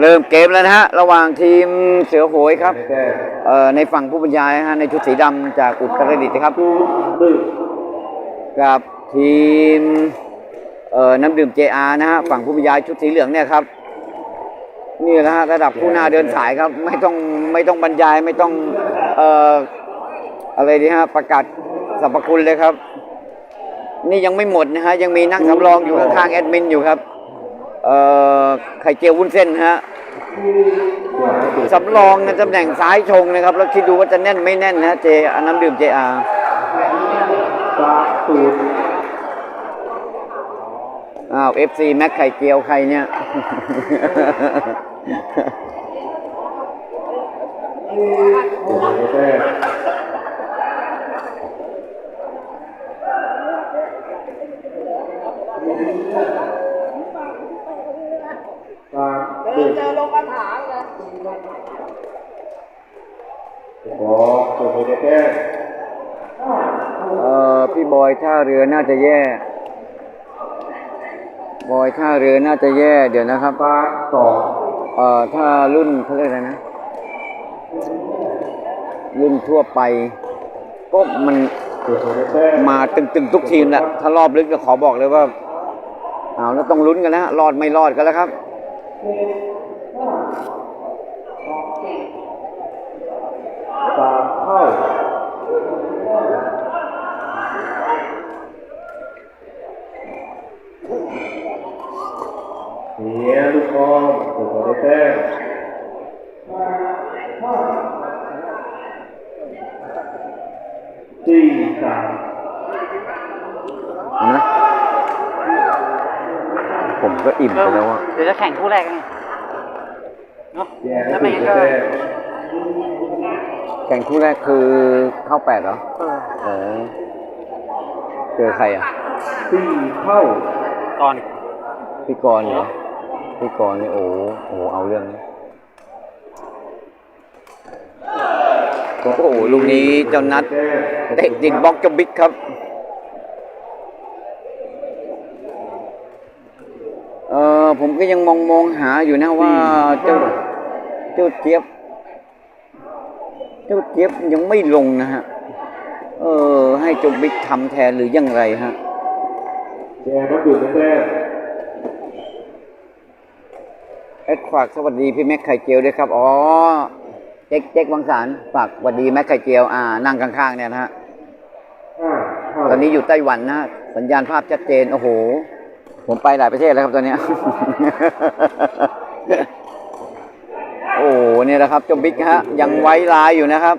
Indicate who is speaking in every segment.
Speaker 1: เริ่มเกมแล้วนะฮะ ระหว่างทีมเสือโหยครับเอ่อในฝั่งผู้บรรยายฮะในชุดสีดำจากอุตรดิตถ์นะครับ กับทีมเอ่อน้ำดื่ม JR นะฮะฝั่งผู้บรรยายชุดสีเหลืองเนี่ยครับนี่แหละฮะระดับผู้นาเดินสายครับ ไม่ต้องไม่ต้องบรรยายไม่ต้องเอ่ออะไรดีฮะประกาศสรรพคุณเลยครับ นี่ยังไม่หมดนะฮะยังมีนั่งสำรองอยู่ข้างๆแอดมินอยู่ครับ ไข่เจียววุ้นเส้นฮะสำรองในตำแหน่งซ้ายชงนะครับ แล้วคิดดูว่าจะแน่นไม่แน่นนะเจอันน้ำดื่ม JR
Speaker 2: สามศูนย์
Speaker 1: อ้าว FC แม็กไข่เจียวใครเนี่ย
Speaker 2: โอ้โหแต้มสามหนึ่ง
Speaker 3: เจอลงกระถางเลย
Speaker 2: ขอโอ้โหแต้ม
Speaker 1: เอ่อพี่บอยท่าเรือน่าจะแย่ บอยท่าเรือน่าจะแย่ เดี๋ยวนะครับ
Speaker 2: สามสอง
Speaker 1: เอ่อถ้ารุ่นเขาเรียกอะไรนะ รุ่นทั่วไปก็มัน
Speaker 2: โอ้โหแต้ม
Speaker 1: มาตึงๆทุกทีมแหละถ้ารอบลึกจะขอบอกเลยว่า เอาแล้วต้องลุ้นกันนะฮะรอดไม่รอดกันแล้วครับ
Speaker 2: สามเท่าเนี่ยลูกบอลโอ้โหแต้มสี่สาม
Speaker 1: เอานะผม ก็อิ่มไปแล้วอะ
Speaker 3: เดี๋ยวจะแข่งคู่แรกไงเนาะ
Speaker 2: แย่
Speaker 3: แล้ว
Speaker 2: ไม่
Speaker 3: ไม่
Speaker 2: ถึ
Speaker 3: งั้
Speaker 2: ง
Speaker 3: นก็
Speaker 2: แต้ม
Speaker 1: แข่งคู่แรกคือเข้าแปดเหรอ
Speaker 3: เออ
Speaker 1: อ๋อเจอใครอะ
Speaker 2: สี่เท่า
Speaker 3: ก่อน
Speaker 1: พี่กรณ์เหรอพี่กรณ์นี่โอ้โหเอาเรื่องนะโอ้โหลูกนี้เจ้านัดเตะดิงบล็อกเจาบิ๊กครับ เออผมก็ยังมองมองหาอยู่นะว่าเจ้าเจ้าเจี๊ยบเจ้าเจี๊ยบยังไม่ลงนะฮะ เออ ให้เจ้าบิ๊กทำแทนหรือยังไรฮะ
Speaker 2: แย่ก็คือแต้ม
Speaker 1: เอ็ดฝากสวัสดีพี่แม็กไข่เจียวด้วยครับ อ๋อ เจ๊กเจ๊กวังสารฝากสวัสดีแม็กไข่เจียว อ่า นั่งข้างๆเนี่ยนะฮะ
Speaker 2: ห้าเท่า
Speaker 1: ตอนนี้อยู่ไต้หวันนะฮะสัญญาณภาพชัดเจน โอ้โห ผมไปหลายประเทศแล้วครับตอนนี้ โอ้โหเนี่ยนะครับเจ้าบิ๊กฮะ ยังไว้ลายอยู่นะครับ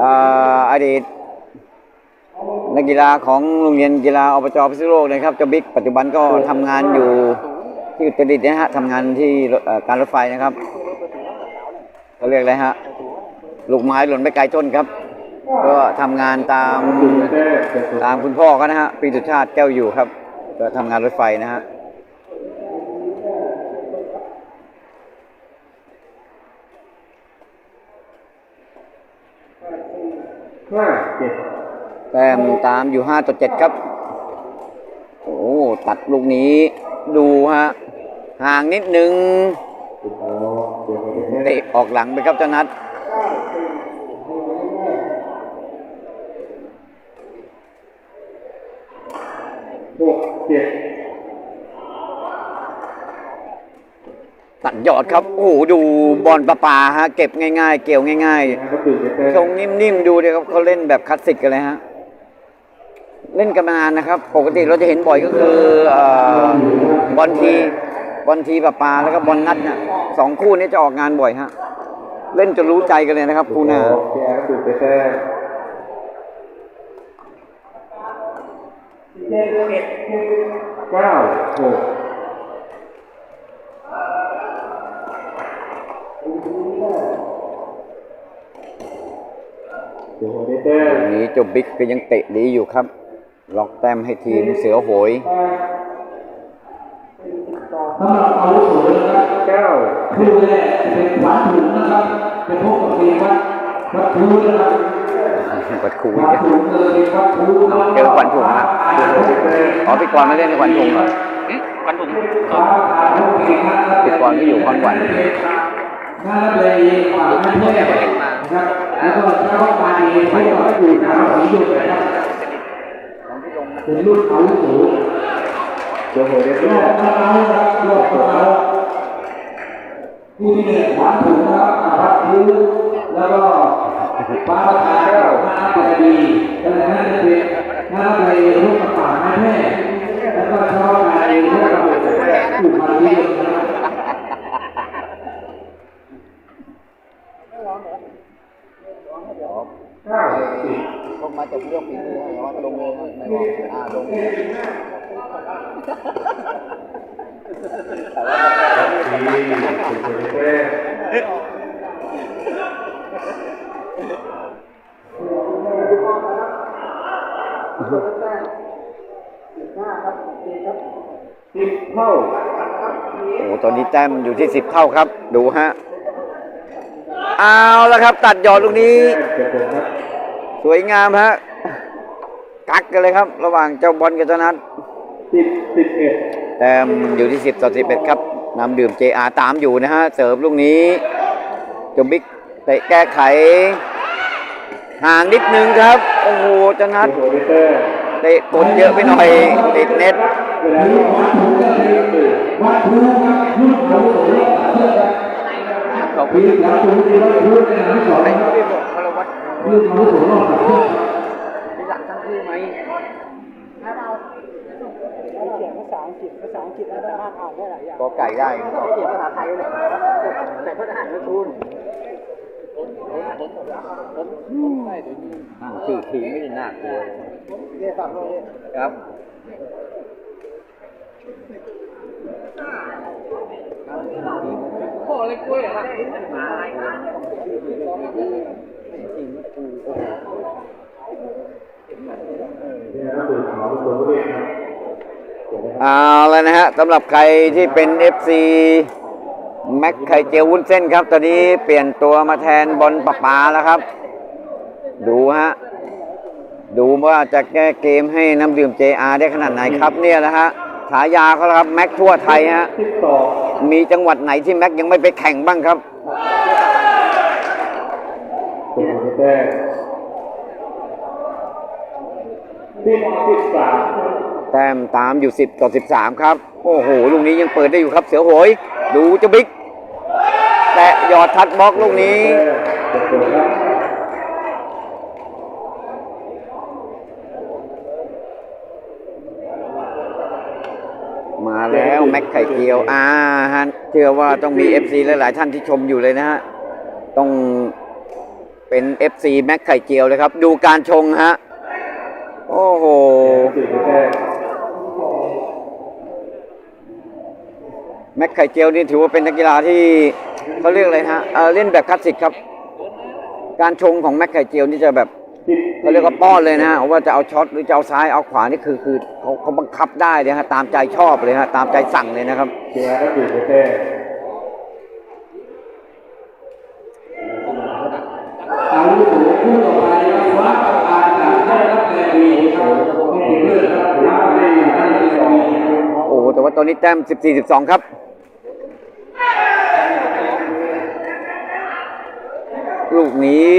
Speaker 1: ออดีตนักกีฬาของโรงเรียนกีฬาอบจพิษณุโลกนะครับเจ้าบิ๊กปัจจุบันก็ทำงานอยู่ที่อุตรดิตถ์นะฮะทำงานที่การรถไฟนะครับเขาเรียกอะไรฮะลูกไม้หล่นไม่ไกลต้นครับ ก็ทำงานตาม
Speaker 2: ตา
Speaker 1: มคุณพ่อเขานะฮะปีสุชาติแก้วอยู่ครับ ก็ทำงานรถไฟนะฮะ
Speaker 2: ห้าเจ็ด
Speaker 1: แต้มตามอยู่ห้าต่อเจ็ดครับ โอ้ตัดลูกนี้ดูฮะ ห่างนิดนึง
Speaker 2: โอ้โหโอ้โหแต้ม
Speaker 1: เตะออกหลังไปครับเจ้านัด
Speaker 2: หกเจ็ด
Speaker 1: ตัดยอดครับ โอ้โหดูบอลประปาฮะ เก็บง่าย ๆ เกี่ยวง่าย
Speaker 2: แย่ก็คือแต้
Speaker 1: ๆทรงนิ่มๆดูเลยครับเขาเล่นแบบคลาสสิกกันเลยฮะเล่นกันมานานนะครับ ปกติเราจะเห็นบ่อยก็คือบอลทีบอลทีประปาแล้วก็บอลนัดเนี่ยสองคู่นี้จะออกงานบ่อยฮะ เล่นจนรู้ใจกันเลยนะครับคู่หน้า
Speaker 2: แย่ก็คือแต้มเก้าหก โอ้โหแต้ม
Speaker 1: ตรงนี้เจ้าบิ๊กก็ยังเตะดีอยู่ครับ ล็อกแต้มให้ทีมเสือโหย
Speaker 4: สำหรับอาวุโสนะครับ
Speaker 2: เก้า
Speaker 4: คู่แรกเป็นขวัญถุงนะครับ เป็นพวกกับทีมวัดวัดทูนะครับ
Speaker 1: วัดคู
Speaker 4: ขวัญ
Speaker 1: เนี่ย
Speaker 4: ถุงเลยวัดทูนะ
Speaker 1: เจอขวัญถุงนะ
Speaker 4: อ่านพวกกับทีม
Speaker 1: อ๋อพี่กรณ์มาเล่นในขวัญถุงเหรอ
Speaker 3: ขวัญวันถุง
Speaker 4: ฟ้าประธานผู้เก่งนะครับ
Speaker 1: ติดก่อนก็อยู่คอนหวัน
Speaker 4: น่ารับเลยฝากให้เพื่อนนะครับ แล้วก็เจ้ามาเองที่เราอยู่ทางสีหยุดนะครับเป็นรุ่นเขาวุโส
Speaker 2: โอ้โหเดเต
Speaker 4: ร
Speaker 2: อ
Speaker 4: อบ
Speaker 2: ร์
Speaker 4: คาราครับรอบคาราผู้ที่หนึ่งขวานถุงครับอาภัพพื้นแล้วก็ป้าประธานนานาปดีแล้วนั่นจะเป็นนานาปดีรูปกระป๋าไม้แพร่แล้วก็เจ้ามาดีรูปกระป๋าอุปาลีนะครับ
Speaker 2: เก้าสิบ
Speaker 1: ลงมาจากเรื่องปีนี้แต่ว่าลงเลยไม่บ อกอ่าลง
Speaker 2: สี่สุดเดเตอร์สิบเท่า
Speaker 1: โอ้ตอนนี้แต้มอยู่ที่สิบเท่าครับ ดูฮะ เอาแล้วครับ ตัดหยอดลูกนี้
Speaker 2: แต้มเจ็ดครับ
Speaker 1: สวยงามฮะ กักกันเลยครับ ระหว่างเจ้าบอลกับเจ้านัท
Speaker 2: สิบสิบเอ็ด
Speaker 1: แต้มอยู่ที่สิบต่อสิบเอ็ดครับนำดื่ม JR ตามอยู่นะฮะเสิร์ฟลูกนี้เจาบิ๊กเตะแก้ไข ห่างนิดนึงครับ โอ้โหเจ้านัท
Speaker 2: โอ้โหเดเตอร์
Speaker 1: เตะกดเยอะไปหน่อยติดเน็ต
Speaker 2: เวลาที่วัดถูกก็คือ
Speaker 4: วัดภูครับรุ่นอาวุโสรอบตัดเชือกครับปีหลังสูงที่วัดภูในหลังสองครับรุ่นอาวุโสรอบตัดเชือกครับ
Speaker 1: ก็ไก่ได้
Speaker 3: เขียนภาษาไทยเลยแต่พระทหารไม่ทูล
Speaker 1: อ่าชื่อทีมไม่ได้น่ากลัวเลย
Speaker 3: เนี่ยฝั่งโน้น
Speaker 1: ครับ
Speaker 3: โอ้เลยกล้วยครับมา
Speaker 2: เนี่ยก็คือขาวตัวผู้เล่นครับ
Speaker 1: เอาแล้วนะฮะสำหรับใครที่เป็น FC แม็กไข่เจียววุ้นเส้นครับ ตอนนี้เปลี่ยนตัวมาแทนบอลปะปาแล้วครับ ดูฮะ ดูว่าจะแก้เกมให้น้ำดื่ม JR ได้ขนาดไหนครับเนี่ยนะฮะฉายาเขาล้วครับ แม็กทั่วไทยฮะ มีจังหวัดไหนที่แม็กยังไม่ไปแข่งบ้างครับ
Speaker 2: โอ้โหเดเตอร์ สิบสิบสาม
Speaker 1: แต้มตามอยู่ 10 ต่อ 13 ครับ โอ้โห ลูกนี้ยังเปิดได้อยู่ครับเสือโหย ดูเจะบิ๊ก แตะยอดทัดบล็อกลูกนี้ มาแล้วแม็กไข่เจียว อ่าฮะเชื่อว่าต้องมี FC หลายๆท่านที่ชมอยู่เลยนะฮะ ต้องเป็น FC แม็กไข่เจียวเลยครับ ดูการชงฮะ โอ้โห แม็กไข่เจียวนี่ถือว่าเป็นนักกีฬาที่เขาเรียกอะไรฮะเล่นแบบคลาสสิกครับ การชงของแม็กไข่เจียวนี่จะแบบ
Speaker 2: สิบ
Speaker 1: เขาเรียกว่าป้อนเลยนะฮะว่าจะเอาช็อตหรือจะเอาซ้ายเอาขวานี่คือคือเขาเขาบังคับได้เลยฮะตามใจชอบเลยฮะตามใจสั่งเลยนะครับ
Speaker 2: อ้
Speaker 4: โห
Speaker 1: แต่ว่าตอนนี้แต้ม 14 12 ครับลูกนี้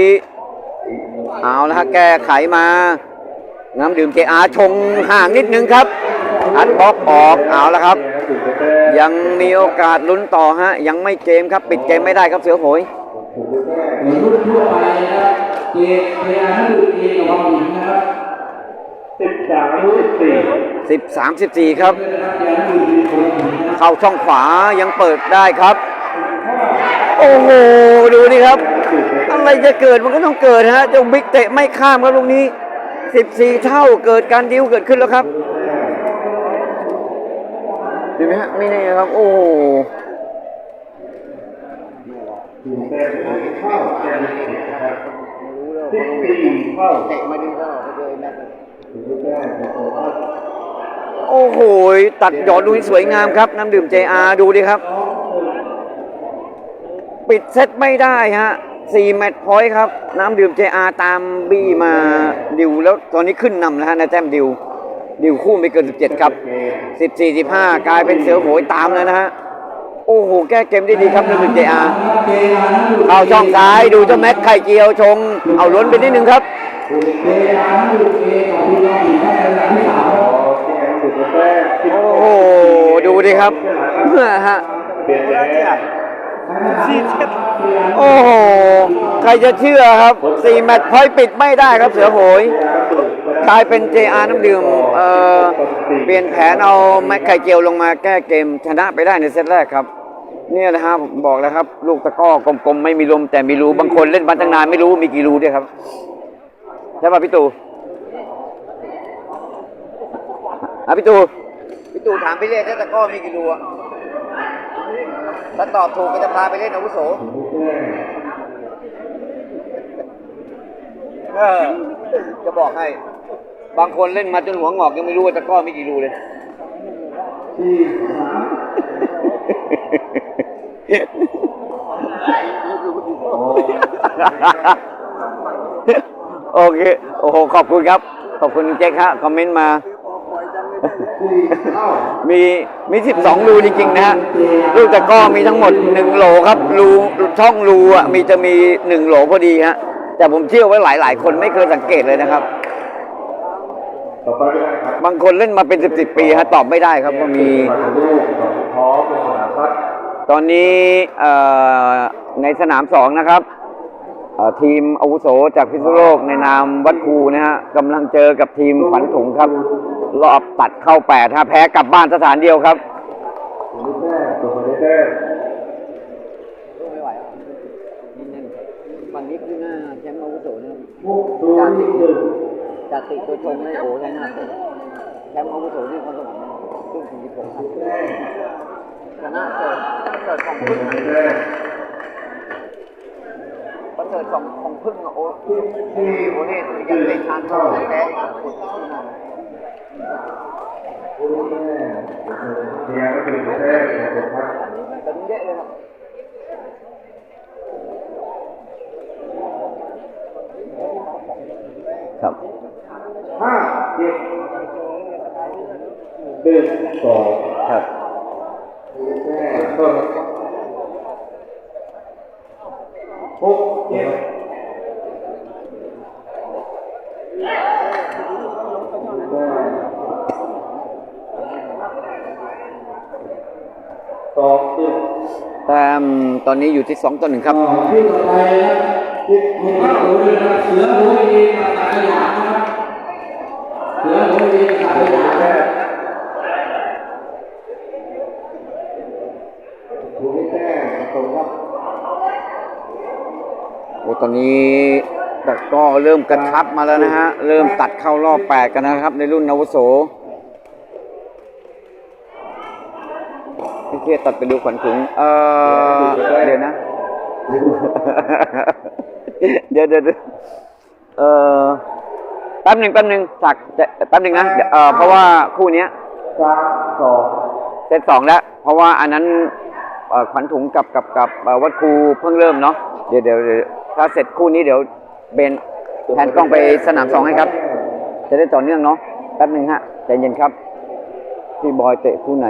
Speaker 1: เอาละฮะแก้ไขมา น้ำดื่มเจอาชงห่างนิดนึงครับอัดบล็อกออกเอาละครับ
Speaker 2: ยั
Speaker 1: งมีโอกาสลุ้นต่อฮะ ยังไม่เกมครับ ปิดเกมไม่ได้ครับเสือโหย
Speaker 4: รุ่นทั่วไปนะครับเจเจอาร์นั่นคือเจกับวังหินนะครับ
Speaker 2: สิบสามสิบสี่
Speaker 1: 13 14ครับ
Speaker 4: เจอาร์นั่นคือเจกับวังหินนะครับ
Speaker 1: เข้าช่องขวายังเปิดได้ครับ โอ้โห ดูดิครับ อะไรจะเกิดมันก็ต้องเกิดฮะเจ้าบิ๊กเตะไม่ข้ามครับลูกนี้14เท่าเกิดการดิ้วเกิดขึ้นแล้วครับเห็นไหมฮะไม่แน่ครับ โอ้โห
Speaker 2: สี่แต้มเข้าแต้มสิบนะครับสิบสี่เข้า
Speaker 1: เตะมาดีก็เจอ
Speaker 2: แม็
Speaker 1: โอ้โห ตัดหยอดลูนิสวยงามครับ น้ำดื่ม JR ดูดิครับ ปิดเซตไม่ได้ฮะ4แมตช์พอยต์ครับ น้ำดื่ม JR ตามบี้มาดิวแล้วตอนนี้ขึ้นนำแล้วฮะในแต้มดิว ดิวคู่ไม่เกิน 17 ครับ 14 15 กลายเป็นเสือโหยตามแล้วนะฮะ โอ้โห แก้เกมได้ดีครับนึกถึงเจอา
Speaker 4: เจอา
Speaker 1: เข้าช่องซ้ายดูเจ้าแม็กไข่เจียวชง เอาล้นไปนิดนึงครับ
Speaker 4: เจอานั้นอยู่เอของพี่น้องอีกได้ระดับที่สาม
Speaker 2: อ๋อเจอาถูกแต้มสิบ
Speaker 1: โอ้โห ดูดิครับฮะ
Speaker 2: เปลี่ยนแต้ม
Speaker 1: โอ้โห ใครจะเชื่อครับสี่แมตช์พอยต์ปิดไม่ได้ครับเสือโหยกลายเป็น JR น้ำดื่มเอ่อเปลี่ยนแผนเอาแม็กไข่เจียวลงมาแก้เกมชนะไปได้ในเซตแรกครับ เนี่ยนะฮะผมบอกแล้วครับ ลูกตะกร้อกลมๆ ไม่มีลมแต่มีรูบางคนเล่นมาตั้งนานไม่รู้มีกี่รูด้วยครับ ใช่ป่ะพี่ตู่อะพี่ตู่พี่ตู่ถามพี่เล่ถ้าตะกร้อมีกี่รูอะถ้าตอบถูกก็จะพาไปเล่นอาวุโสเออจะบอกให้ บางคนเล่นมาจนหัวงอกยังไม่รู้ว่าตะกร้อมีกี่รูเลย
Speaker 4: ที่สาม
Speaker 1: โอเค โอ้โห ขอบคุณครับ ขอบคุณเจ๊คฮะคอมเมนต์มา มีมีสิบสองรูจริงๆนะฮะลูตะก้อมีทั้งหมดหนึ่งโหลครับ รูช่องรูอะมีจะมีหนึ่งโหลพอดีฮะ แต่ผมเชื่อว่าหลายๆ คนไม่เคยสังเกตเลยนะครับ
Speaker 2: บา
Speaker 1: งคนเล่นมาเป็นสิบสิบปีฮะตอบไม่ได้ครับว่ามี
Speaker 2: มาถึงลูกสองท้อเป็นสนามพัด
Speaker 1: ตอนนี้เอ่อในสนามสองนะครับ ทีมอาวุโสจากพิษณุโลกในนามวัดครูนะฮะกำลังเจอกับทีมขวัญถุงครับ รอบตัดเข้าแปดฮะแพ้กลับบ้านสถานเดียวครับ
Speaker 2: ถูกแต้มตัวคนได้แต้ม
Speaker 1: ไม่ไหวนี่นั่นฝั่งนี้คือหน้าแชมป์อาวุโสนะครับ
Speaker 4: มุกตัวที่หนึ่ง
Speaker 1: จติตัวชงให้โอ้ใช่หน้าเตะแชมป์อาวุโสที่คอนสวรรค์รุ่นสี่สิบหกครับชนะเกิดเกิดของพึ่ง
Speaker 2: ตัวได้แต้ม
Speaker 1: ประ เสริฐของของพึ่งอะโอ้ที่โอ้นี่ยังเป็นชานเข้าแพ้อีกคนที่นั่น
Speaker 2: เทียก็คือแต้มเป็นพัด
Speaker 1: ตึงเยอะเลยครับครับ
Speaker 2: ห้าเจ็ดหนึ่งสอง
Speaker 1: ครับ
Speaker 2: แต้มต้น หกเจ็ดแต้มสองหนึ่ง
Speaker 1: แต้มตอนนี้อยู่ที่สองต่อหนึ่งครับ
Speaker 4: ที่ต่อไปนะที่ผมก็รู้เลยนะเสือรู้เองมาตายอยะนะครับเสือโหยเองกับตาขยะนะ
Speaker 2: ถูกแต้มตรงครับ
Speaker 1: โอ้ ตอนนี้แต่ก็เริ่มกระชับมาแล้วนะฮะ เริ่มตัดเข้ารอบแปดกันนะครับ ในรุ่นอาวโสพี่เครียดตัดไปดูขวัญถุงเออเดี๋ยวนะ เดี๋ยวเดี๋ยวเออแป๊บหนึ่งแป๊บหนึ่งสักแป๊บหนึ่งนะเออเพราะว่าคู่เนี้ย
Speaker 2: สอง
Speaker 1: เซตสองแล้ว เพราะว่าอันนั้นขวัญถุงกับกับกับวัดครูเพิ่งเริ่มเนาะเดี๋ยวเดี๋ยว เดี๋ยวถ้าเสร็จคู่นี้เดี๋ยวเบนแทนกล้องไปสนามสองให้ครับ จะได้ต่อเนื่องเนาะแป๊บหนึ่งฮะใจเย็นครับ พี่บอยเตะคู่ไหน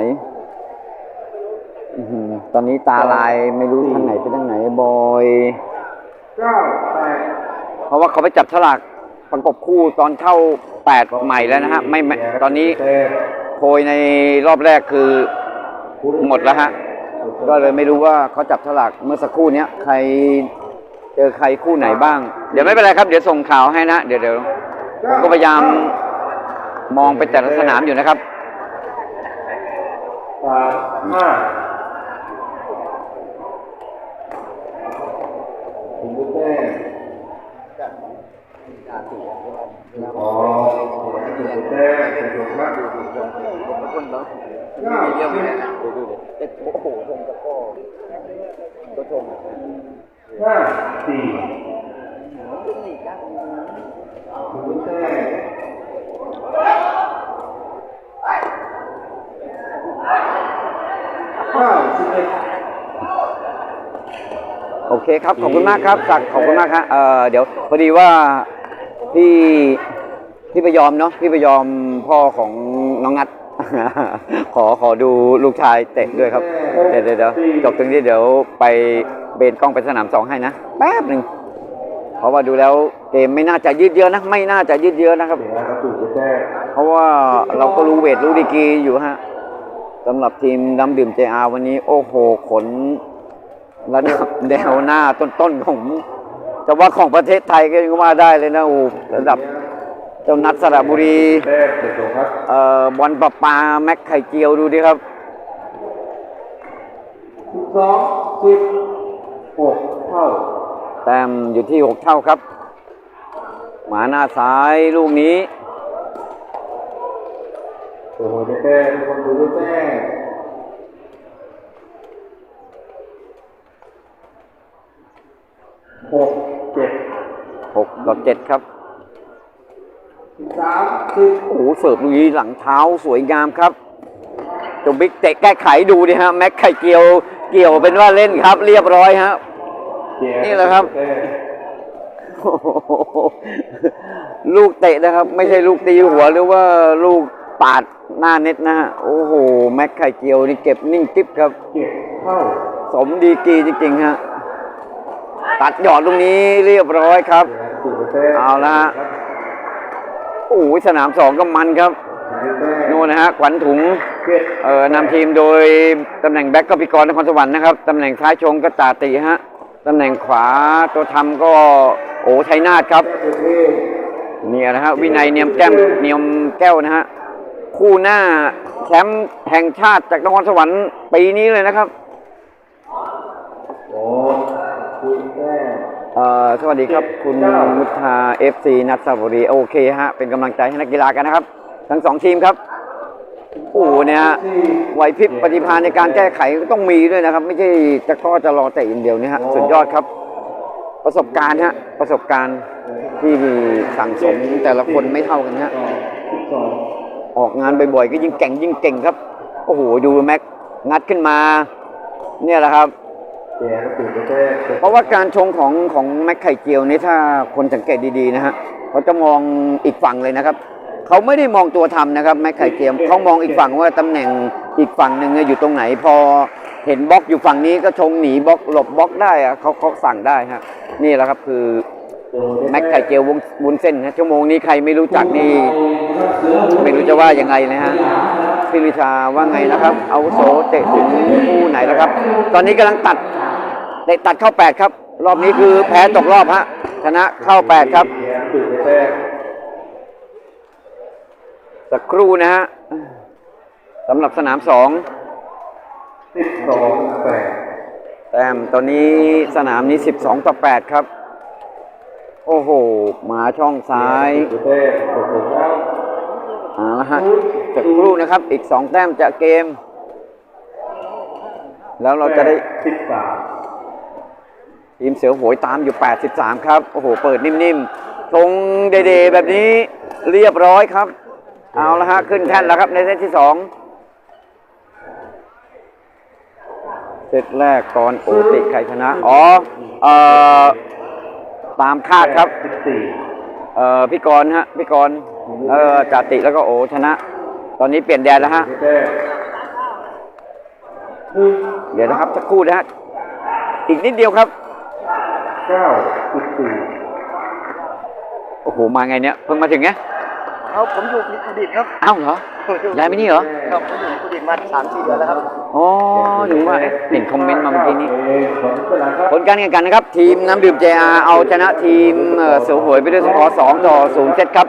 Speaker 1: อื้อหือตอนนี้ตาลายไม่รู้ทางไหนไปทางไหนบอย
Speaker 2: เก้าแปด
Speaker 1: เพราะว่าเขาไปจับฉลากประกบคู่ตอนเข้าแปดใหม่แล้วนะฮะไม่ไม่ตอนนี้
Speaker 2: แต้ม
Speaker 1: โพยในรอบแรกคือหมดแล้วฮะก็เลยไม่รู้ว่าเขาจับฉลากเมื่อสักครู่เนี้ยใคร เจอใครคู่ไหนบ้าง เดี๋ยวไม่เป็นไรครับ เดี๋ยวส่งข่าวให้นะ เดี๋ยวเดี๋ยวผมก็พยายามมองไปแต่ละสนามอยู่นะครับ
Speaker 2: สามห้าถูกแต้มอ๋อถูกแต้มเป็นถูกมากถูกต้องเก้าสิบ
Speaker 1: โอ้โหชงตะก้อก็ชง
Speaker 2: ห้าสี่ถูกแต้มเก้าสิบเอ็ด
Speaker 1: โอเคครับ ขอบคุณมากครับศักขอบคุณมากครับเอ่อเดี๋ยวพอดีว่าพี่พี่ประยอมเนาะพี่ประยอมพ่อของน้องงัด ขอขอดูลูกชายเตะด้วยครับ เดี๋ยวเดี๋ยวจบตรงนี้เดี๋ยวไป บนกล้องไปสนามสองให้นะแป๊บหนึ่งเพราะว่าดูแล้วเกมไม่น่าจะยืดเยื้อนะ ไม่น่าจะยืดเยื้อนะครับ
Speaker 2: เสียประแจ้
Speaker 1: เพราะว่าเราก็รู้เวทรู้ดีกรีอยู่ฮะสำหรับทีมนำดื่ม JR วันนี้ โอ้โหขนระดับแนวหน้าต้นๆของจะว่าของประเทศไทยก็ยังว่าได้เลยนะโอ้ระดับเจ้านัดสระบุรี
Speaker 2: เสียครับ
Speaker 1: อ่อบอลประปาแม็กไข่เจียวดูดิครับ
Speaker 4: สองสิบ หกเท่า
Speaker 1: แต้มอยู่ที่6เท่าครับ หมาหน้าซ้ายลูกนี้
Speaker 2: โอ้โหแจ้งคนดูแจ้งหกเจ็ด
Speaker 1: 6ต่อ7ครับ
Speaker 4: สิบสามสิบ
Speaker 1: โอ้โหเสิร์ฟลูกนี้หลังเท้าสวยงามครับจงบิ๊กเตะแก้ไขดูดิฮะแม็กไข่เกียวเกี่ยวเป็นว่าเล่นครับ เรียบร้อยฮะ นี่แหละครับ
Speaker 2: แจ้ง
Speaker 1: โอ้โหลูกเตะนะครับ ไม่ใช่ลูกตีหัวหรือว่าลูกปาดหน้าเน็ตนะฮะโอ้โห แม็กไข่เจียวนี่เก็บนิ่งกิ๊บครับ
Speaker 2: เจ็ดเท่า
Speaker 1: สมดีกรีจริงๆฮะตัดหยอดตรงนี้เรียบร้อยครับ
Speaker 2: เสียประตูแจ้ง
Speaker 1: เอาละฮะโอ้โหสนามสองก็มันครับ
Speaker 2: แจ้ง
Speaker 1: นู่นนะฮะขวัญถุง
Speaker 2: เจ็ด
Speaker 1: เอ่อนำทีมโดยตำแหน่งแบ็คก็พิกรนครสวรรค์นะครับตำแหน่งซ้ายชงก็ตาตีฮะ ตำแหน่งขวาตัวทำก็โอ้ชัยนาทครับ
Speaker 2: ประเทศ
Speaker 1: เนี่ยนะฮะวินัยเนียมแก้มเนียมแก้วนะฮะคู่หน้าแชมป์แห่งชาติจากนครสวรรค์ปีนี้เลยนะครับ
Speaker 2: โอ้คุณแจ้ง
Speaker 1: เอ่อสวัสดีครับคุณมุทาเอฟซีนัทสาวรีโอเคฮะเป็นกำลังใจให้นักกีฬากันนะครับ ทั้งสองทีมครับ โอ้โหเนี่ยฮะไหวพริบปฏิภาณในการแก้ไขก็ต้องมีด้วยนะครับ ไม่ใช่จะข้อจะรอแต่อย่างเดียวนี่ฮะสุดยอดครับ ประสบการณ์ฮะประสบการณ์ที่สั่งสมแต่ละคนไม่เท่ากันฮะ
Speaker 2: อ
Speaker 1: อกงานบ่อยๆก็ยิ่งเก่งยิ่งเก่งครับโอ้โหดูแม็กงัดขึ้นมา เนี่ยแหละครับ
Speaker 2: เสียประตูแจ้ง
Speaker 1: เพราะว่าการชงของของแม็กไข่เจียวนี่ถ้าคนสังเกตดีๆนะฮะเขาจะมองอีกฝั่งเลยนะครับ เขาไม่ได้มองตัวทำนะครับแม็กไข่เจียวเขามองอีกฝั่งว่าตำแหน่งอีกฝั่งหนึ่งอยู่ตรงไหน พอเห็นบล็อกอยู่ฝั่งนี้ก็ชงหนีบล็อกหลบบล็อกได้อะเขาเขาสั่งได้ฮะนี่แหละครับคือแม็กไข่เจียววงวุ้นเส้นฮะชั่วโมงนี้ใครไม่รู้จักนี่ไม่รู้จะว่ายังไงนะฮะพี่วิชาว่าไงนะครับเอาโสเตะถึงคู่ไหนแล้วครับ ตอนนี้กำลังตัดเตะตัดเข้าแปดครับ รอบนี้คือแพ้ตกรอบฮะชนะเข้าแปดครับ สักครู่นะฮะสำหรับสนามสอง
Speaker 2: สิบสองแปด
Speaker 1: แต้มตอนนี้สนามนี้12ต่อ8ครับ โอ้โหมาช่องซ้าย
Speaker 2: ประตูแจ้งประตูแล้ว
Speaker 1: เอาละฮะสักครู่นะครับ อีก2แต้มจากเกม แล้วเราจะได้
Speaker 2: สิบสาม
Speaker 1: ทีมเสือโหวยตามอยู่ 83 ครับ โอ้โห เปิดนิ่มๆ ชงเดๆแบบนี้เรียบร้อยครับ เอาละฮะขึ้นแท่นแล้วครับในเซตที่2เซตแรกกรโอติใครชนะ อ๋อเอ่อตามคาดครับ
Speaker 2: สิบสี่
Speaker 1: เอ่อพี่กรณ์ฮะพี่กรณ์เอ่อจาติแล้วก็โอชนะ ตอนนี้เปลี่ยนแดนแล้วฮะ
Speaker 2: ประตูแจ้ง
Speaker 1: เดี๋ยวนะครับสักครู่นะฮะอีกนิดเดียวครับ
Speaker 2: เก้าสิบสี่
Speaker 1: โอ้โหมาไงเนี่ยเพิ่งมาถึงไง
Speaker 3: เอาผมอยู่อุดิตครับ
Speaker 1: อ้าวเหรอ ย้ายไปนี่เหรอ
Speaker 3: ครับผมอยู่อุดิตมาสามสี่เดือนแล้วครับ
Speaker 1: อ๋อถึงว่าเอ๊ะเห็นคอมเมนต์มาเมื่อกี้นี้
Speaker 2: เองผลสนามครับ
Speaker 1: ผลการแข่งขันนะครับ ทีมน้ำดื่ม JR เอาชนะทีมเอ่อเสือโหวยไปด้วยสกอร์2ต่อ0เซตครับ